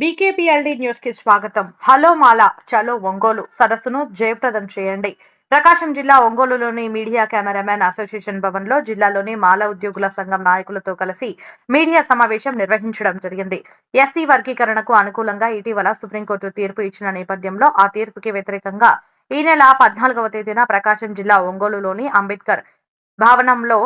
బీకేపీఎల్డి న్యూస్కి స్వాగతం. హలో మాల చలో ఒంగోలు. సదస్సును జయప్రదం చేయండి. ప్రకాశం జిల్లా ఒంగోలులోని మీడియా కెమెరామెన్ అసోసియేషన్ భవన్లో జిల్లాలోని మాల ఉద్యోగుల సంఘం నాయకులతో కలిసి మీడియా సమావేశం నిర్వహించడం జరిగింది. ఎస్సీ వర్గీకరణకు అనుకూలంగా ఇటీవల సుప్రీంకోర్టు తీర్పు ఇచ్చిన నేపథ్యంలో ఆ తీర్పుకి వ్యతిరేకంగా ఈ నెల పద్నాలుగవ తేదీన ప్రకాశం జిల్లా ఒంగోలులోని అంబేద్కర్ భవనంలో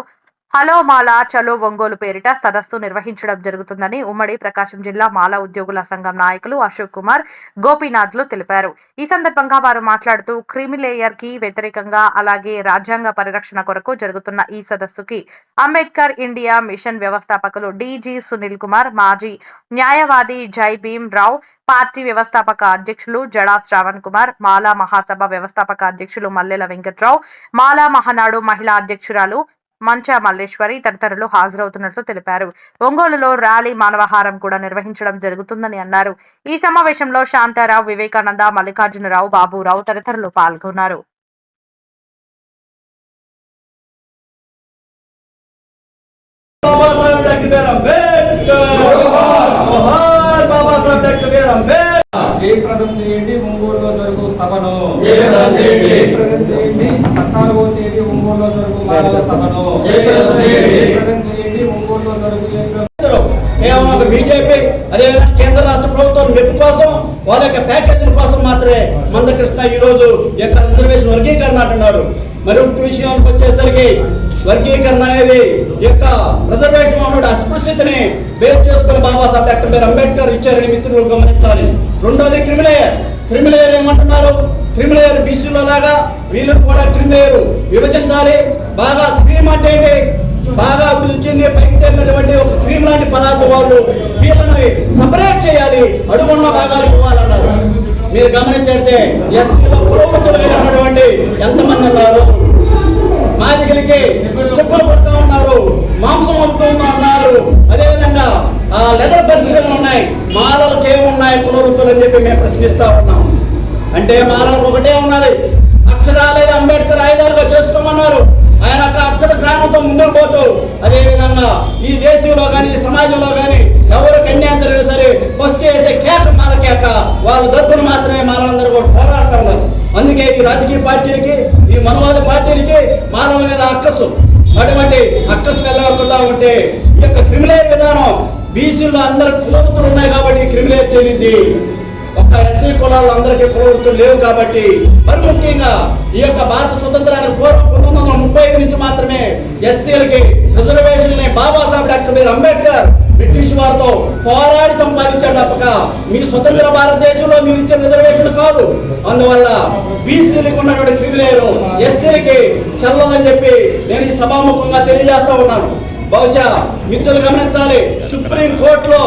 హలో మాల చలో ఒంగోలు పేరిట సదస్సు నిర్వహించడం జరుగుతుందని ఉమ్మడి ప్రకాశం జిల్లా మాల ఉద్యోగుల సంఘం నాయకులు అశోక్ కుమార్ గోపీనాథ్లు తెలిపారు. ఈ సందర్భంగా వారు మాట్లాడుతూ క్రిమిలేయర్కి వ్యతిరేకంగా అలాగే రాజ్యాంగ పరిరక్షణ కొరకు జరుగుతున్న ఈ సదస్సుకి అంబేద్కర్ ఇండియా మిషన్ వ్యవస్థాపకులు డిజి సునీల్ కుమార్ మాజీ న్యాయవాది జై భీమ్ రావు పార్టీ వ్యవస్థాపక అధ్యక్షులు జడా శ్రావణ్ కుమార్ మాలా మహాసభ వ్యవస్థాపక అధ్యక్షులు మల్లెల వెంకట్రావు మాలా మహానాడు మహిళా అధ్యక్షురాలు మంచా మల్లేశ్వరి తదితరులు హాజరవుతున్నట్లు తెలిపారు. ఒంగోలులో ర్యాలీ మానవహారం కూడా నిర్వహించడం జరుగుతుందని అన్నారు. ఈ సమావేశంలో శాంతారావు వివేకానంద మల్లికార్జునరావు బాబురావు తదితరులు పాల్గొన్నారు. బాబాసాహెబ్ డాక్టర్ అంబేద్కర్ జోహార్! బాబాసాహెబ్ అంబేద్కర్ జయప్రదం చేయండి ఒంగోలులో జరుగు సభను. జయప్రదం చేయండి. పద్నాలుగో తేదీ ఒంగోలులో జరుగు మానవ సభను. జయప్రదం చేయండి. ఒంగోలులో జరుగు కేవలం ఒక బీజేపీ అదేవిధంగా కేంద్ర రాష్ట్ర ప్రభుత్వం మెప్పు కోసం వాళ్ళ యొక్క ప్యాకేజీల కోసం మాత్రమే మందకృష్ణ ఈ రోజు యొక్క రిజర్వేషన్ వర్గీకరణ అంటున్నాడు. మరి విషయానికి వచ్చేసరికి వర్గీకరణ అనేది యొక్క రిజర్వేషన్ అన్నటువంటి అస్పృశ్యతని బేస్ చేసుకుని బాబాసాహెబ్ డాక్టర్ బిఆర్ అంబేద్కర్ ఇచ్చారని మిత్రులు గమనించాలి. రెండోది క్రిమిలేయర్. క్రిమిలేయర్ ఏమంటున్నారు? క్రిమిలేయర్ బీసీలో లాగా వీళ్ళు కూడా క్రిమిలేయర్. విభజించాలి. బాగా క్రీమ్ అంటే బాగా అభివృద్ధి చెంది పైకి తేలినటువంటి ఒక క్రీమ్ లాంటి పదార్థం వాళ్ళు వీళ్ళని సపరేట్ చేయాలి. అడుగున్న భాగాలు ఇవ్వాలన్నారు. మీరు గమనించడితే ఎస్సీలో పురోగతులుగా ఉన్నటువంటి ఎంతమంది ఉన్నారు? మాదిగలికి చెప్పులు పడుతూ ఉన్నారు మాంసం అమ్ముతూ ఉన్నారు. అదేవిధంగా ఆ లెదర్ పరిశ్రమలు ఉన్నాయి మాలలకు ఏమున్నాయి పునరుత్తులు అని చెప్పి మేము ప్రశ్నిస్తా ఉన్నాం. అంటే మాలలకు ఒకటే ఉన్నది. అక్షరాలు అంబేద్కర్ ఆయుధాలుగా చేసుకోమన్నారు. ఆయన ముందుకు పోతూ అదే విధంగా ఈ దేశంలో కానీ సమాజంలో కానీ ఎవరు కన్యాచరైనా సరే ఫస్ట్ చేసే కేక మాల కేక వాళ్ళ డబ్బులు మాత్రమే మాలందరూ కూడా పోరాడుతూ ఉన్నారు అందుకే ఈ రాజకీయ పార్టీలకి ఈ మనవాద పార్టీలకి మాలల మీద అక్కసు. అటువంటి అక్కసు వెళ్ళకుండా ఉంటే ఈ యొక్క క్రిమినల్ విధానం బీసీలో అందరు కులవృత్తులు ఉన్నాయి కాబట్టి క్రిమినల్ చేరింది ఒక ఎస్సీ కులాల్లో అందరికీ కులవృత్తులు లేవు కాబట్టి మరి ముఖ్యంగా ఈ యొక్క భారత స్వతంత్రానికి పూర్వం పంతొమ్మిది వందల ముప్పై ఐదు నుంచి మాత్రమే ఎస్సీలకి రిజర్వేషన్లని Babasaheb doctor BR Ambedkar British వారితో పోరాడి సంపాదించాడు తప్పక. మీ స్వతంత్ర భారతదేశంలో మీరు ఇచ్చిన రిజర్వేషన్ కాదు. అందువల్ల బీసీలకు ఉన్నటువంటి క్రిమిలేరు ఎస్సీలకి చల్లదని చెప్పి నేను ఈ సభాముఖంగా తెలియజేస్తా ఉన్నాను. బహుశా మిత్రులు గమనించాలి సుప్రీం కోర్టులో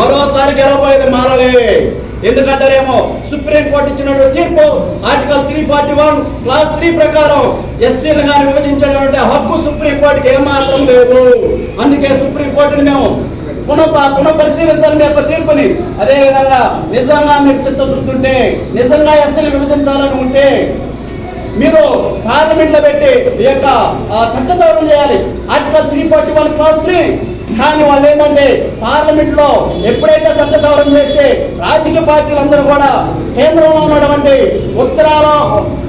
మరోసారి గెలవబోయేది మారలే. ఎందుకంటారేమో సుప్రీం కోర్టు ఇచ్చినటువంటి తీర్పు article three forty one clause three ప్రకారం ఎస్సీలు కానీ విభజించేటువంటి హక్కు సుప్రీం కోర్టుకి ఏమాత్రం లేదు. అందుకే సుప్రీం కోర్టుని మేము పునః పునఃపరిశీలించాలి యొక్క తీర్పుని అదే విధంగా నిజంగా మీకు చిత్తశుద్ధి ఉంటే నిజంగా ఎస్సీలు విభజించాలని ఉంటే మీరు పార్లమెంట్లో పెట్టి ఈ యొక్క చట్ట సవరణ చేయాలి. Article three forty one clause three కానీ వాళ్ళు ఏంటంటే పార్లమెంట్లో ఎప్పుడైతే చట్ట సవరణ చేస్తే రాజకీయ పార్టీలందరూ కూడా కేంద్రంలో ఉన్నటువంటి ఉత్తరాల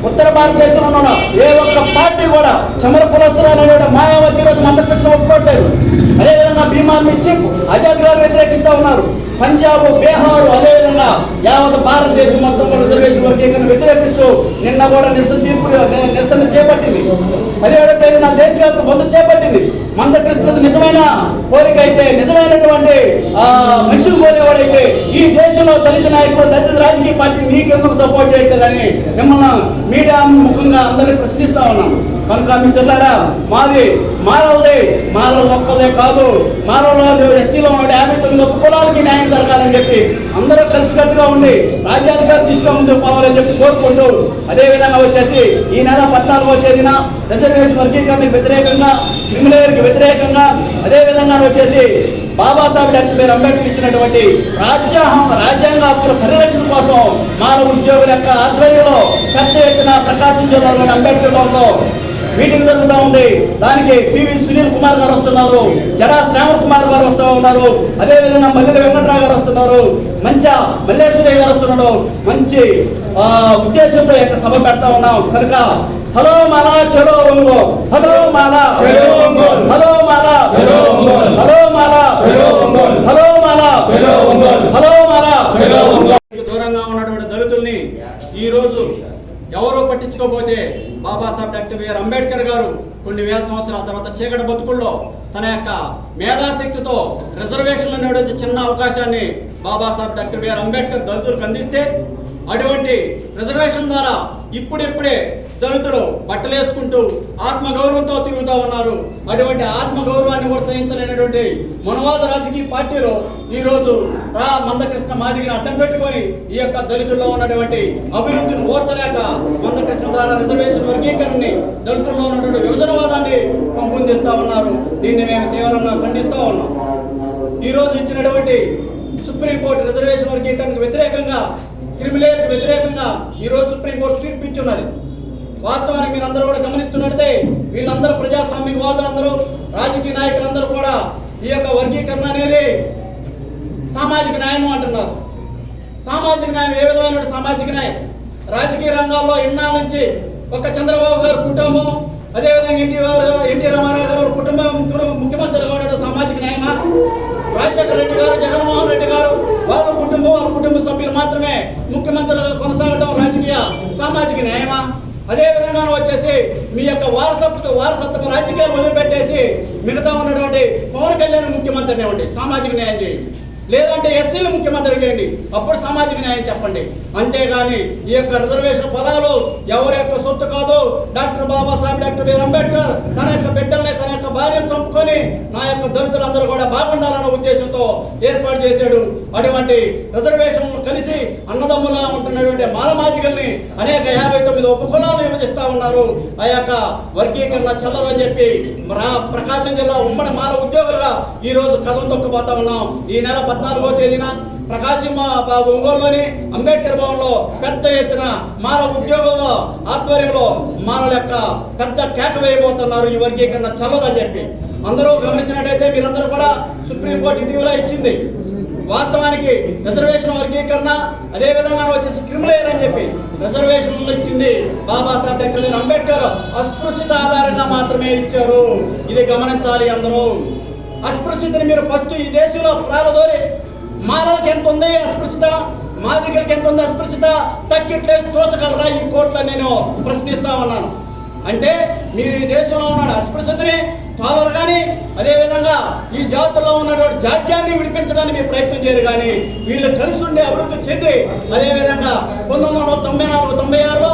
ఉత్తర భారతదేశంలో ఉన్న ఏ ఒక్క పార్టీ కూడా చమర కులస్తులు అనేటువంటి మాయావతి ఈరోజు మందకృష్ణ ఒప్పుకోవట్లేదు. అదేవిధంగా భీమాన్ని ఇచ్చి ఆజాద్ గారు వ్యతిరేకిస్తూ ఉన్నారు. పంజాబ్ బీహార్ అదేవిధంగా యావత్ భారతదేశం మొత్తం కూడా రిజర్వేషన్ వర్గీకరణ వ్యతిరేకిస్తూ నిన్న కూడా నిరసన తీర్పు నిరసన చేపట్టింది. పదిహేడో తేదీన దేశవ్యాప్త బంధు చేపట్టింది. మందకృష్ణది నిజమైన కోరిక అయితే నిజమైనటువంటి మంచులు కోరేవాడైతే ఈ దేశంలో దళిత నాయకులు దళిత రాజకీయ పార్టీ మీకెందుకు సపోర్ట్ చేయట్లేదని మిమ్మల్ని మీడియా ముఖంగా అందరినీ ప్రశ్నిస్తా ఉన్నాం. కనుక మిత్రులారా మాది మాలవది మాలవ ఒక్కదే కాదు. మానవులు ఎస్సీలో ఉన్న యాభై తొమ్మిది కులాలకి న్యాయం జరగాలని చెప్పి అందరూ కలిసికట్టుగా ఉండి రాజ్యాధికారి తీసుకుని ముందుకు పోవాలని చెప్పి కోరుకుంటూ అదే విధంగా వచ్చేసి ఈ నెల పద్నాలుగో తేదీన రిజర్వేషన్ వర్గీకరణకు వ్యతిరేకంగా క్రిమినల్కి వ్యతిరేకంగా అదే విధంగా వచ్చేసి బాబాసాహెబ్ డాక్టర్ బిఆర్ అంబేద్కర్ ఇచ్చినటువంటి రాజ్యాంగ రాజ్యాంగ హక్కుల పరిరక్షణ కోసం మానవ ఉద్యోగుల యొక్క ఆధ్వర్యంలో పెద్ద ఎత్తున ప్రకాశం జిల్లాలోని అంబేద్కర్ భవన్లో మీటింగ్ జరుగుతూ ఉంది. దానికి పివి సునీల్ కుమార్ గారు వస్తున్నారు. జడా శ్యామల్ కుమార్ గారు వస్తూ ఉన్నారు. అదే విధంగా మల్లెల వెంకట్రావు గారు వస్తున్నారు. మంచి మల్లేశ్వరయ్య గారు వస్తున్నాడు. మంచి ఆ, ఉద్దేశంతో యొక్క సభ పెడతా ఉన్నాం. కనుక హలో మాలా చలో ఒంగో hello Mala. Hello Mala. Hello Mala. Hello Mala. Hello Mala. దూరంగా ఉన్నటువంటి దళితుల్ని ఈ రోజు ఎవరో పట్టించుకోకపోతే బాబాసాహెబ్ డాక్టర్ బిఆర్ అంబేద్కర్ గారు కొన్ని వేల సంవత్సరాల తర్వాత చీకటి బతుకుల్లో తన యొక్క మేధాశక్తితో రిజర్వేషన్లు అనేటువంటి చిన్న అవకాశాన్ని బాబాసాహెబ్ డాక్టర్ బిఆర్ అంబేద్కర్ దళితులకు అందిస్తే అటువంటి రిజర్వేషన్ ద్వారా ఇప్పుడిప్పుడే దళితులు బట్టలేసుకుంటూ ఆత్మగౌరవంతో తిరుగుతూ ఉన్నారు. అటువంటి ఆత్మగౌరవాన్ని ప్రోత్సహించలేనటువంటి మనవాద రాజకీయ పార్టీలో ఈ రోజు రా మందకృష్ణ మాదిరిని అడ్డం పెట్టుకొని ఈ యొక్క దళితుల్లో ఉన్నటువంటి అభివృద్ధిని ఓర్చలేక మందకృష్ణ ద్వారా రిజర్వేషన్ వర్గీకరణని దళితుల్లో ఉన్నటువంటి విభజనవాదాన్ని పెంపొందిస్తూ ఉన్నారు. దీన్ని మేము తీవ్రంగా ఖండిస్తూ ఉన్నాం. ఈ రోజు ఇచ్చినటువంటి సుప్రీంకోర్టు రిజర్వేషన్ వర్గీకరణకు వ్యతిరేకంగా క్రిమిలేయర్కి వ్యతిరేకంగా ఈరోజు సుప్రీంకోర్టు తీర్పు ఇచ్చున్నది వాస్తవానికి మీరందరూ కూడా గమనిస్తున్నట్టే వీళ్ళందరూ ప్రజాస్వామ్యవాదులందరూ రాజకీయ నాయకులందరూ కూడా ఈ యొక్క వర్గీకరణ అనేది సామాజిక న్యాయం అంటున్నారు. సామాజిక న్యాయం ఏ విధమైన సామాజిక న్యాయం? రాజకీయ రంగాల్లో ఇన్నాళ్ళ నుంచి ఒక చంద్రబాబు గారు కుటుంబం అదేవిధంగా ఎన్టీ గారు ఎన్టీ రామారావు గారు కుటుంబం ముఖ్యమంత్రి ముఖ్యమంత్రిగా సామాజిక న్యాయమా? రాజశేఖర రెడ్డి గారు జగన్మోహన్ రెడ్డి గారు వాళ్ళ కుటుంబం వాళ్ళ కుటుంబ సభ్యులు మాత్రమే ముఖ్యమంత్రులుగా కొనసాగడం రాజకీయ సామాజిక న్యాయమా? అదే విధంగా వచ్చేసి మీ యొక్క వారసత్వ వారసత్వ రాజకీయాలు వదిలిపెట్టేసి మిగతా ఉన్నటువంటి పవన్ కళ్యాణ్ ముఖ్యమంత్రిని ఇవ్వండి సామాజిక న్యాయం చేయండి. లేదంటే ఎస్సీలు ముఖ్యమంత్రి చేయండి అప్పుడు సామాజిక న్యాయం చెప్పండి. అంతేగాని ఈ యొక్క రిజర్వేషన్ పొలాలు ఎవరి యొక్క సొత్తు కాదు. Doctor Babasaheb doctor BR Ambedkar తన యొక్క బిడ్డల్ని తన యొక్క భార్యను చంపుకొని నా యొక్క దళితులందరూ కూడా బాగుండాలన్న ఉద్దేశంతో ఏర్పాటు చేశాడు. అటువంటి రిజర్వేషన్ కలిసి అన్నదమ్ములా ఉంటున్నటువంటి మాలమాదిగల్ని అనేక యాభై తొమ్మిది ఉపకులాలు విభజిస్తూ ఉన్నారు. ఆ యొక్క వర్గీకరణ చల్లదని చెప్పి ప్రకాశం జిల్లా ఉమ్మడి మాల ఉద్యోగులుగా ఈరోజు కథం తొక్కుపోతా ఉన్నాం. ఈ నెల పద్నాలుగో తేదీన ప్రకాశం ఒంగోలులోని అంబేద్కర్ భవన్లో పెద్ద ఎత్తున మాల ఉద్యోగంలో ఆధ్వర్యంలో మాలల యొక్క పెద్ద కేక వేయబోతున్నారు ఈ వర్గీకరణ చల్లదని చెప్పి. అందరూ గమనించినట్టయితే మీరందరూ కూడా సుప్రీంకోర్టు ఇటీవల ఇచ్చింది. వాస్తవానికి రిజర్వేషన్ వర్గీకరణ అదే విధంగా వచ్చేసి క్రిమిలేయర్ అని చెప్పి రిజర్వేషన్ ఇచ్చింది బాబాసాహెబ్ డాక్టర్ అంబేద్కర్. అస్పృశ్యత ఆధారంగా మాత్రమే ఇచ్చారు. ఇది గమనించాలి అందరూ. అస్పృశ్యతని మీరు ఫస్ట్ ఈ దేశంలో ప్రాణదోరి మాలలకు ఎంత ఉంది? అస్పృశ్యత. దగ్గరికి ఎంత ఉంది అస్పృశ్యత? తగ్గిట్లేదు తోచగలరా? ఈ కోర్టులో నేను ప్రశ్నిస్తా ఉన్నాను. అంటే మీరు ఈ దేశంలో ఉన్న అస్పృశ్యతని తాళరు కానీ అదేవిధంగా ఈ జాతుల్లో ఉన్నటువంటి జాడ్యాన్ని విడిపించడానికి మీరు ప్రయత్నం చేయరు కానీ వీళ్ళు కలిసి ఉండే అభివృద్ధి చెంది అదేవిధంగా పంతొమ్మిది వందల తొంభై నాలుగు తొంభై ఆరులో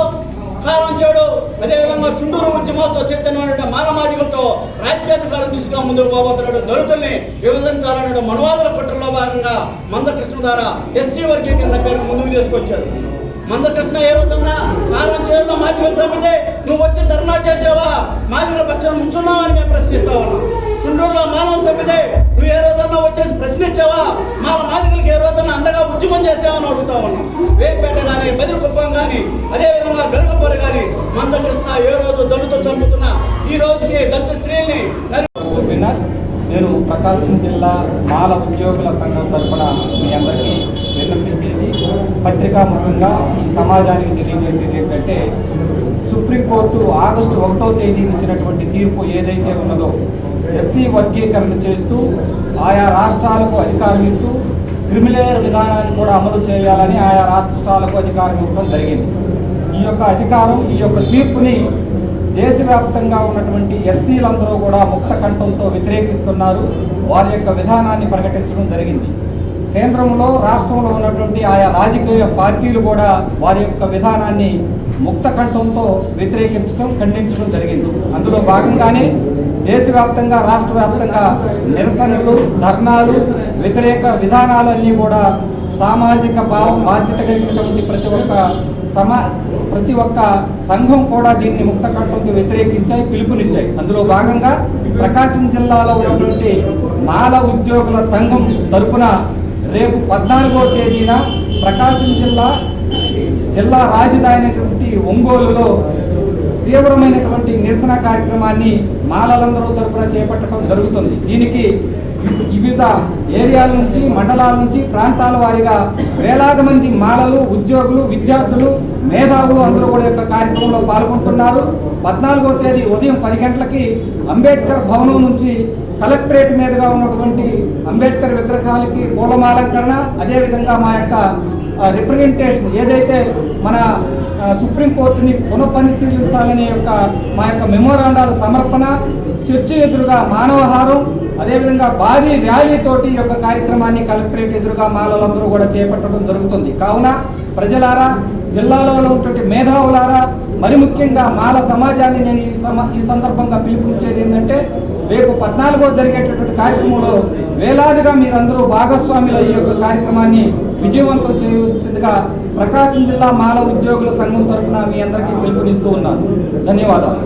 చుండూరు ఉద్యమాలతో చైతన్యమైన మానమాదికలతో రాజ్యాధికారం తీసుకుని ముందుకు పోబోతున్నాడు దళితుల్ని విభజించాలనే మనవాదుల కుట్రలో భాగంగా మందకృష్ణ ద్వారా ఎస్సీ వర్గీకరణ పేరు ముందుకు తీసుకొచ్చారు. మందకృష్ణ ఏ రోజున్నా కాలం చేయడంలో మాదిగలు చంపితే నువ్వు వచ్చి ధర్నా చేసేవా? మాదిగల పక్షాన్ని ముంచున్నావా అని మేము ప్రశ్నిస్తా ఉన్నాం. చుండూరులో ప్రశ్నించావా? మాల మాదిగలకి ఏ రోజున అండగా ఉద్యమం చేసావని అడుగుతా ఉన్నాం. వేపేట కానీ బెదిరికుప్పం కానీ అదేవిధంగా గరుగపూరి కానీ మందకృష్ణ ఏ రోజు దళితులు చంపుతున్నా ఈ రోజుకి దళిత స్త్రీల్ని నేను ప్రకాశం జిల్లా మాల ఉద్యోగుల సంఘం తరఫున మీ అందరికీ విన్నపించేది. పత్రికాముఖంగా ఈ సమాజానికి తెలియజేసేది ఏంటంటే సుప్రీంకోర్టు ఆగస్టు ఒకటో తేదీ ఇచ్చినటువంటి తీర్పు ఏదైతే ఉన్నదో ఎస్సీ వర్గీకరణ చేస్తూ ఆయా రాష్ట్రాలకు అధికారం ఇస్తూ క్రిమిలేయర్ విధానాన్ని కూడా అమలు చేయాలని ఆయా రాష్ట్రాలకు అధికారం ఇవ్వడం జరిగింది. ఈ యొక్క అధికారం ఈ యొక్క తీర్పుని దేశవ్యాప్తంగా ఉన్నటువంటి ఎస్సీలందరూ కూడా ముక్త కంఠంతో వ్యతిరేకిస్తున్నారు. వారి యొక్క విధానాన్ని ప్రకటించడం జరిగింది. కేంద్రంలో రాష్ట్రంలో ఉన్నటువంటి ఆయా రాజకీయ పార్టీలు కూడా వారి యొక్క విధానాన్ని ముక్త కంఠంతో వ్యతిరేకించడం ఖండించడం జరిగింది. అందులో భాగంగానే దేశవ్యాప్తంగా రాష్ట్ర వ్యాప్తంగా నిరసనలు ధర్నాలు వ్యతిరేక విధానాలన్నీ కూడా సామాజిక భావం బాధ్యత కలిగినటువంటి ప్రతి ఒక్క సమా ప్రతి ఒక్క సంఘం కూడా దీన్ని ముక్త కంఠంతో వ్యతిరేకించాయి పిలుపునిచ్చాయి. అందులో భాగంగా ప్రకాశం జిల్లాలో ఉన్నటువంటి మాల ఉద్యోగుల సంఘం తరపున రేపు పద్నాలుగో తేదీన ప్రకాశం జిల్లా జిల్లా రాజధాని అయినటువంటి ఒంగోలులో తీవ్రమైనటువంటి నిరసన కార్యక్రమాన్ని మాలలందరూ తరపున చేపట్టడం జరుగుతుంది. దీనికి వివిధ ఏరియాల నుంచి మండలాల నుంచి ప్రాంతాల వారీగా వేలాది మంది మాలలు ఉద్యోగులు విద్యార్థులు మేధావులు అందరూ కూడా యొక్క కార్యక్రమంలో పాల్గొంటున్నారు. పద్నాలుగో తేదీ ఉదయం పది గంటలకి అంబేద్కర్ భవనం నుంచి కలెక్టరేట్ మీదుగా ఉన్నటువంటి అంబేద్కర్ విగ్రహాలకి పూలమాలంకరణ అదేవిధంగా మా యొక్క రిప్రజెంటేషన్ ఏదైతే మన సుప్రీంకోర్టుని పునఃపరిశీలించాలనే యొక్క మా యొక్క మెమోరాండాల సమర్పణ చర్చ ఎదురుగా మానవహారం అదేవిధంగా భారీ ర్యాలీతోటి యొక్క కార్యక్రమాన్ని కలెక్టరేట్ ఎదురుగా మాలలందరూ కూడా చేపట్టడం జరుగుతుంది. కావున ప్రజలారా జిల్లాలో ఉన్నటువంటి మేధావులారా మరి ముఖ్యంగా మాల సమాజాన్ని నేను ఈ సమ ఈ సందర్భంగా పిలుపునిచ్చేది ఏంటంటే రేపు పద్నాలుగో జరిగేటటువంటి కార్యక్రమంలో వేలాదిగా మీరందరూ భాగస్వాములు ఈ యొక్క కార్యక్రమాన్ని విజయవంతం చేయవలసిందిగా ప్రకాశం జిల్లా మాల ఉద్యోగుల సంఘం తరఫున మీ అందరికీ పిలుపునిస్తూ ఉన్నాను. ధన్యవాదాలు.